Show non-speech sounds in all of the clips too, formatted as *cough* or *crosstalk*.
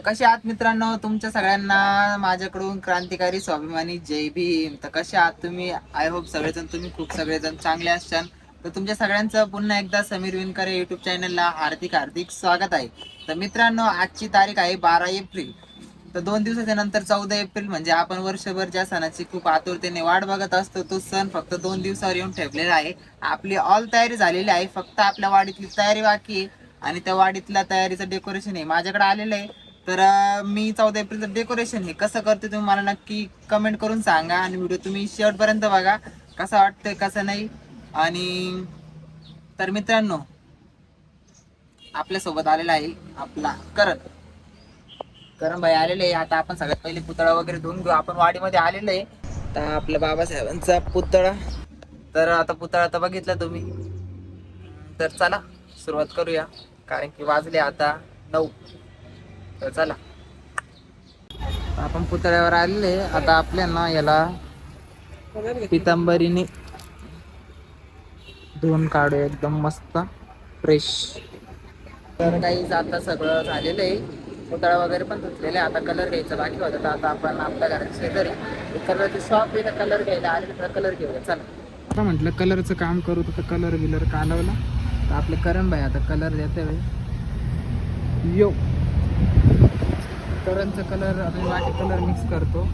तर कसे आहात मित्रांनो? तुमच्या सगळ्यांना माझ्याकडून क्रांतिकारी स्वाभिमानी जय भीम. तर कसे आहात तुम्ही? आय होप सगळेजण तुम्ही खूप सगळेजण चांगले असाल तर तुमच्या सगळ्यांचं पुन्हा एकदा समीर विनकर युट्यूब चॅनलला हार्दिक हार्दिक स्वागत आहे. तर मित्रांनो आजची तारीख आहे बारा एप्रिल. तर दोन दिवसाच्या नंतर चौदा एप्रिल म्हणजे आपण वर्षभर ज्या सणाची खूप आतुरतेने वाट बघत असतो तो सण फक्त दोन दिवसावर येऊन ठेवलेला आहे. आपली ऑल तयारी झालेली आहे फक्त आपल्या वाडीतली तयारी बाकी आहे. आणि त्या वाडीतल्या तयारीचं डेकोरेशन आहे माझ्याकडे आलेलं आहे. तर मी चौदा एप्रिलचं डेकोरेशन हे कसं करते तुम्ही मला नक्की कमेंट करून सांगा आणि व्हिडिओ तुम्ही शेवटपर्यंत बघा. कसा वाटतंय कसं नाही? आणि तर मित्रांनो आपल्यासोबत आलेला आहे आपला करण. करण भाई आलेले आहे. आता आपण सगळ्यात पहिले पुतळा वगैरे धुवून घेऊ. आपण वाडीमध्ये आलेलो आहे. तर आपल्या बाबासाहेबांचा पुतळा. तर आता पुतळा तर बघितला तुम्ही. तर चला सुरुवात करूया. कारण की वाजले आता नऊ. तर चला. आपण पुतळ्यावर आलेले. आता आपल्याला याला पितांबरीने धुवून काढू एकदम मस्त फ्रेश तर काही आता सगळं झालेलं आहे. पुतळा वगैरे पण धुतलेले आहे. आता कलर घ्यायचा बाकी होता. तर आता आपण आपल्या घरात शेजारी कलरचे शॉप आहे कलर घ्यायला आले तर कलर घेऊया. चला. आता म्हटलं कलरचं काम करू. तर कलर बिलर कालवला. तर आपले करण भाई आता कलर देते यो. करणचं कलर आता बाकी कलर मिक्स करतो.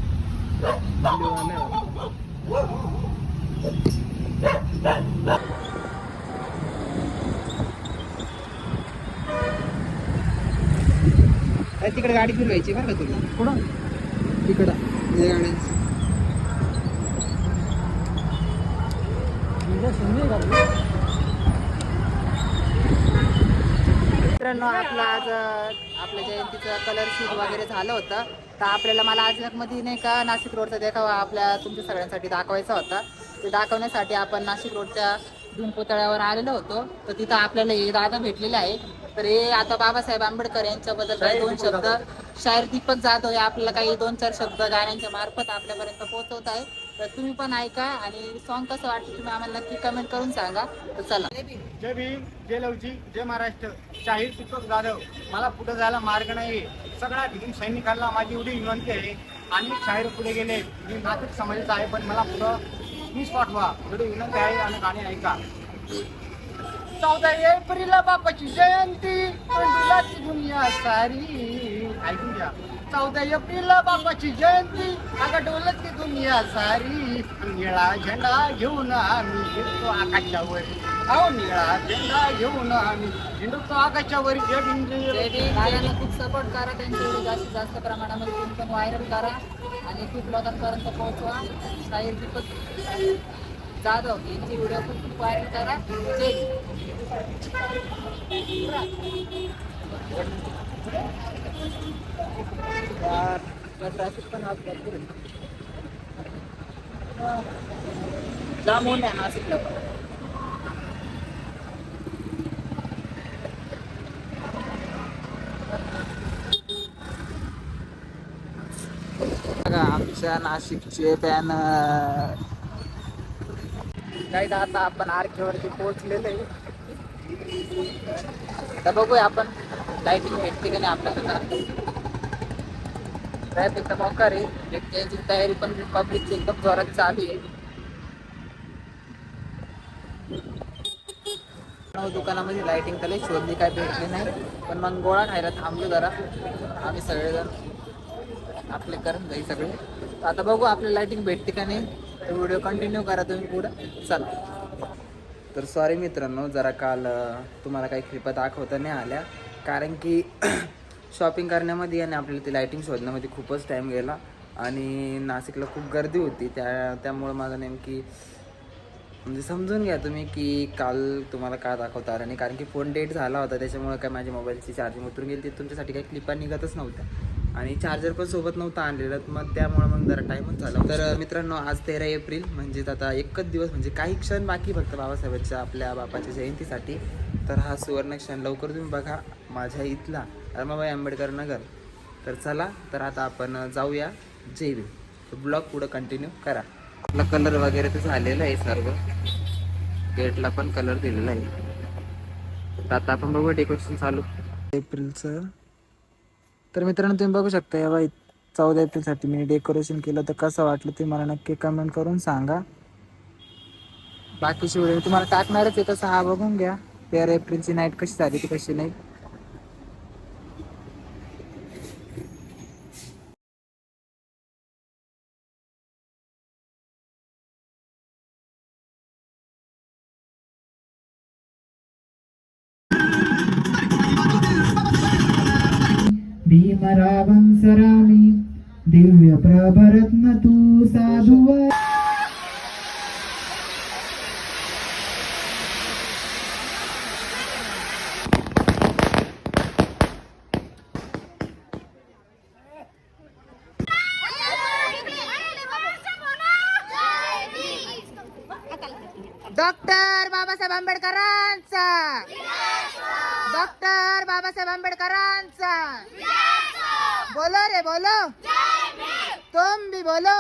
तिकडे गाडी फिरवायची बरं का तुला? कुठं? तिकडं. हे गाड्यांची मित्रांनो आपलं आज आपल्या जयंतीचं कलर शूट वगैरे झालं होतं. तर आपल्याला मला आज नाही का नाशिक रोडचा देखावा आपल्या तुमच्या सगळ्यांसाठी दाखवायचा होता. ते दाखवण्यासाठी आपण नाशिक रोडच्या दोन पुतळ्यावर आलेलो होतो. तर तिथं आपल्याला हे दादा भेटलेले आहे. तर हे आता बाबासाहेब आंबेडकर यांच्याबद्दल काही दोन शब्द. शाहीर दीपक जाधव हे आपल्याला काही दोन चार शब्द गाण्यांच्या मार्फत आपल्यापर्यंत पोहोचवत आहे तर तुम्ही पण ऐका आणि सॉन्ग कसं वाटतं तुम्ही आम्हाला नक्की कमेंट करून सांगा. तर चला. जय भीम. जय लवजी. जय महाराष्ट्र. शाहीर दीपक जाधव. मला पुढे जायला मार्ग नाही सगळ्या भीम सैनिकांना माझी एवढी विनंती आहे. आणि शाहीर पुढे गेले. मी नाशिक समाजाचा आहे पण मला पुढं मीच पाठवा एवढी विनंती आहे आणि गाणी ऐका. चौदा एप्रिलला बापाची जयंती. पंडिलाची दुनिया सारी. ऐकून घ्या. चौदा एप्रिलला बापाची जयंती. अगं डोलती दुनिया सारी. निळा झेंडा घेऊन आम्ही हिंडतो आकाशावर हो अहो निळा झेंडा घेऊन आम्ही हिंडतो आकाशावर जय खूप सपोर्ट करा. त्यांचे जास्तीत जास्त प्रमाणामध्ये तुमचं व्हायरल करा. आणि खूप लोकांपर्यंत पोहोचवा. शाहीर दीपक. जाधव यांचे व्हिडिओ पण खूप व्हायरल करा जय भीम. यार, या traffic पण आज भरपूर आहे. जाम ऊन आहे नाशिकला पण बघा आमच्या नाशिकचे बॅनर काही आता आपण आरखेवरती पोहोचलेलं आहे. तर बघूया आपण लाईटिंग भेटते का नाही आपल्याला. ट्रॅफिक तर मोकार आहे. त्याची तयारी पण पब्लिकची एकदम जोरात चालू आहे. दुकानामध्ये लाईटिंग त्याला शोधली काय भेटली नाही. पण मग गोळा खायला थांबलो जरा. आम्ही सगळेजण आपले करून जाई सगळे. आता बघू आपली लाईटिंग भेटते का नाही. तर व्हिडिओ कंटिन्यू करा तुम्ही पुढं. चला. तर सॉरी मित्रांनो जरा काल तुम्हाला काही क्लिप दाखवता नाही आल्या. कारण की *clears throat* शॉपिंग करण्यामध्ये आणि आपल्याला ती लाईटिंग शोधण्यामध्ये खूपच टाईम गेला. आणि नाशिकला खूप गर्दी होती. त्या त्यामुळं माझं नेमकी म्हणजे समजून घ्या तुम्ही की काल तुम्हाला का दाखवता आलं नाही. कारण की फोन डेट झाला होता. त्याच्यामुळे काय माझ्या मोबाईलची चार्जिंग उतरून गेली. ते तुमच्यासाठी काही क्लिपा निघतच नव्हत्या. आणि चार्जर पण सोबत नव्हता आणलेलं मग त्यामुळे मग जरा टाईमच झाला. तर मित्रांनो आज तेरा एप्रिल म्हणजेच आता एकच दिवस म्हणजे काही क्षण बाकी फक्त बाबासाहेबांच्या आपल्या बापाच्या जयंतीसाठी. तर हा सुवर्ण क्षण लवकर तुम्ही बघा माझ्या इथला रमाबाई आंबेडकर नगर. तर चला तर आता आपण जाऊया जय भीम. ब्लॉग पुढं कंटिन्यू करा. आपला कलर वगैरे तर झालेला आहे सर्व. गेटला पण कलर दिलेला आहे. तर आता आपण बघू डेकोरेशन चालू. एप्रिलचं तर मित्रांनो तुम्ही बघू शकता या बाई चौदा एप्रिलसाठी मी डेकोरेशन केलं तर कसं वाटलं ते मला नक्की कमेंट करून सांगा. बाकीची व्हिडिओ तुम्हाला टाकणारच आहे तसं हा बघून घ्या. तेरा एप्रिलची नाईट कशी झाली ती कशी नाही. भीमरावं सरामि दिव्य प्रभरत्न तू डॉक्टर बाबासाहेब आंबेडकर. डॉक्टर बाबासाहेब आंबेडकरांचा. बोलो रे बोलो. तुम भी बोलो.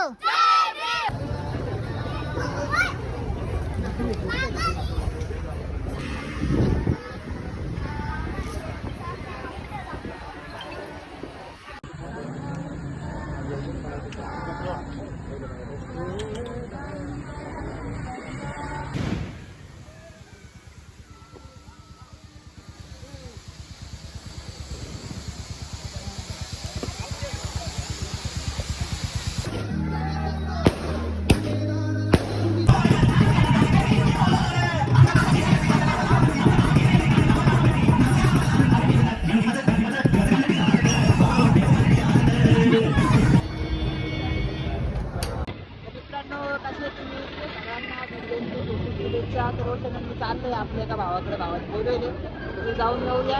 एका भावाकडे? भावात बोलवले तुम्ही जाऊन जाऊया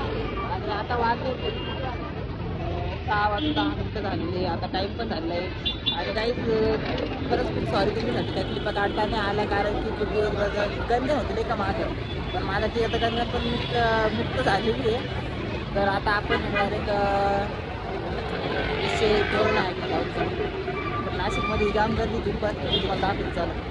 आणि आता वाजले. सहा वाजता मिनिटं झालेली आता टाईम पण झालेला आहे. आणि काहीच खरंच खूप सॉरी झाली त्या क्लिपात अडता नाही आला कारण की तुम्ही दिवस बघा- होते का माझं. पण मला ती आता गंज पण मुक्त मुक्त झालेली आहे. तर आता आपण डायरेक्ट विषय दोन आहे तर नाशिकमध्ये जाम गर्दी तुम्ही तुम्हाला दाखवत चालू.